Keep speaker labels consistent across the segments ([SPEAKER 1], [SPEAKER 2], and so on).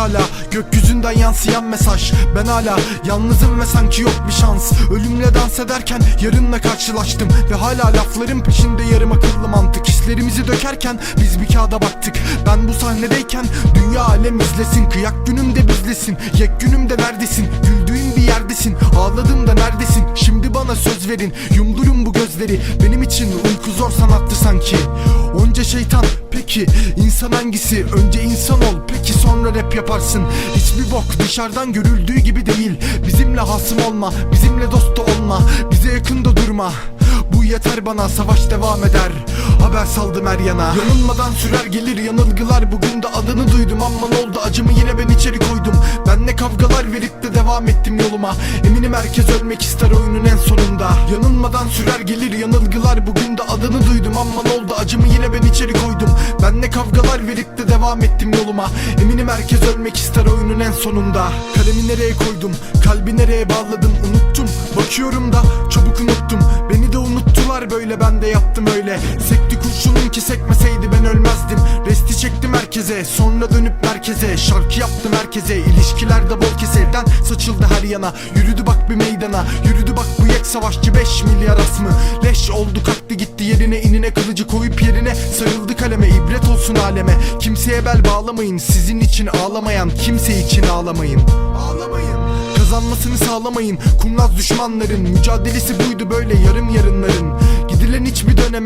[SPEAKER 1] hala Gökyüzünden yansıyan mesaj. Ben hala yalnızım ve sanki yok bir şans. Ölümle dans ederken yarınla karşılaştım Ve hala lafların peşinde yarım akıllı mantık. Hislerimizi dökerken biz bir kağıda baktık. Ben bu sahnedeyken dünya alem izlesin. Kıyak günümde bizlesin Yek günümde neredesin? Güldüğün bir yerdesin Ağladığımda neredesin? Şimdi bana söz verin Yumdurun bu gözleri. Benim için uyku zor sanattı sanki. Onca şeytan peki insan hangisi? Önce insan ol peki sonra rap yaparsın. Hiçbir bok dışarıdan görüldüğü gibi değil. Bizimle hasım olma bizimle dost da olma. Bize yakında durma. Bu yeter bana savaş devam eder. Haber saldım her yana. Yanılmadan sürer gelir yanılgılar. Bugün de adını duydum ama ne oldu? Acımı yine ben içeri koydum. Ben ne kavgalar verip de devam ettim yoluma. Eminim herkes ölmek ister oyunun en sonunda. Yanılmadan sürer gelir yanılgılar. Bugün de adını duydum ama ne oldu? Acımı yine ben içeri koydum. Ben ne kavgalar verip de devam ettim yoluma. Eminim herkes ölmek ister oyunun en sonunda. Kalemi nereye koydum? Kalbi nereye bağladım? Unuttum. Bakıyorum da çabuk unuttum. Beni de unuttular böyle. Ben de yaptım öyle. Sekti kurşunum ki sekmeseydi ben ölmezdim. Resti herkese sonra dönüp merkeze. Şarkı yaptım herkese ilişkilerde bol kesevden saçıldı her yana. Yürüdü bak bir meydana yürüdü bak bu yek savaşçı 5 milyar as mı Leş oldu kalktı gitti yerine inine kılıcı koyup yerine Sarıldı kaleme. İbret olsun aleme. Kimseye bel bağlamayın sizin için ağlamayan kimse için ağlamayın. Ağlamayın. Kazanmasını sağlamayın Kurnaz düşmanların. Mücadelesi buydu böyle yarım yarınların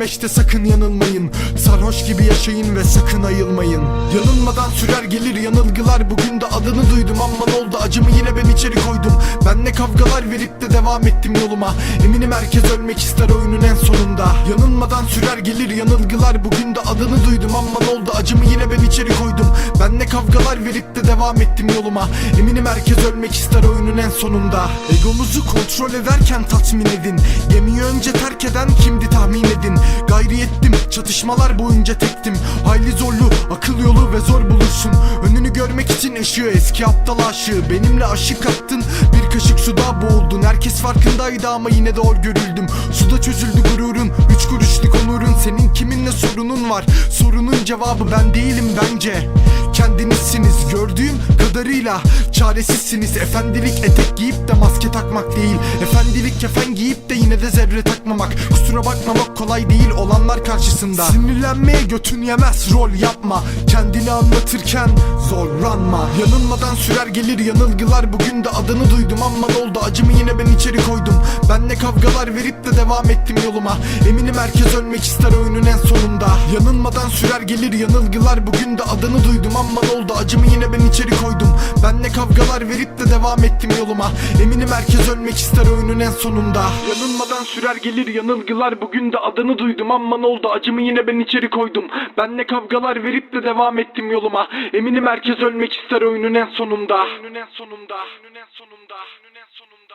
[SPEAKER 1] Dönemeçte sakın yanılmayın. Sarhoş gibi yaşayın ve sakın ayılmayın. Yanılmadan sürer gelir yanılgılar. Bugün de adını duydum ama ne oldu? Acımı yine ben içeri koydum. Ben ne kavgalar verip de devam ettim yoluma. Eminim herkes ölmek ister oyunun en sonunda. Yanılmadan sürer gelir yanılgılar. Bugün de adını duydum ama ne oldu? Acımı yine ben içeri koydum Ben ne kavgalar verip de devam ettim yoluma. Eminim herkes ölmek ister oyunun en sonunda. Egonuzu kontrol ederken tatmin edin. Gemiyi önce terk eden kimdi tahmin edin. Gayri ettim çatışmalar boyunca tektim. Hayli zorlu akıl yolu ve zor bulursun. Önünü görmek için yaşıyor eski aptal aşığı. Benimle aşık attın kaşık suda boğuldun. Herkes farkındaydı ama yine de or görüldüm. Suda çözüldü gururun üç kuruşluk onurun. Senin kiminle sorunun var? Sorunun cevabı ben değilim bence. Kendinizsiniz gördüğüm kadarıyla Çaresizsiniz. Efendilik etek giyip de maske takmak değil. Efendilik kefen giyip de yine de zerre takmamak. Kusura bakmamak kolay değil olanlar karşısında. Sinirlenmeye götün yemez rol yapma. Kendini anlatırken zorlanma. Yanılmadan sürer gelir yanılgılar. Bugün de adını duydum ama ne oldu? Acımı yine ben içeri koydum. Ben ne kavgalar verip de devam ettim yoluma. Eminim herkes ölmek ister oyunun en sonunda Yanılmadan sürer gelir yanılgılar. Bugün de adını duydum ama ne oldu? Acımı yine ben içeri koydum. Ben ne kavgalar verip de devam ettim yoluma. Eminim herkes ölmek ister oyunun en sonunda. Yanılmadan sürer gelir yanılgılar. Bugün de adını duydum ama ne oldu? Acımı yine ben içeri koydum. Ben ne kavgalar verip de devam ettim yoluma. Eminim herkes ölmek ister Oyunun en sonunda. Oyunun en sonunda. Oyunun en sonunda. Oyunun en sonunda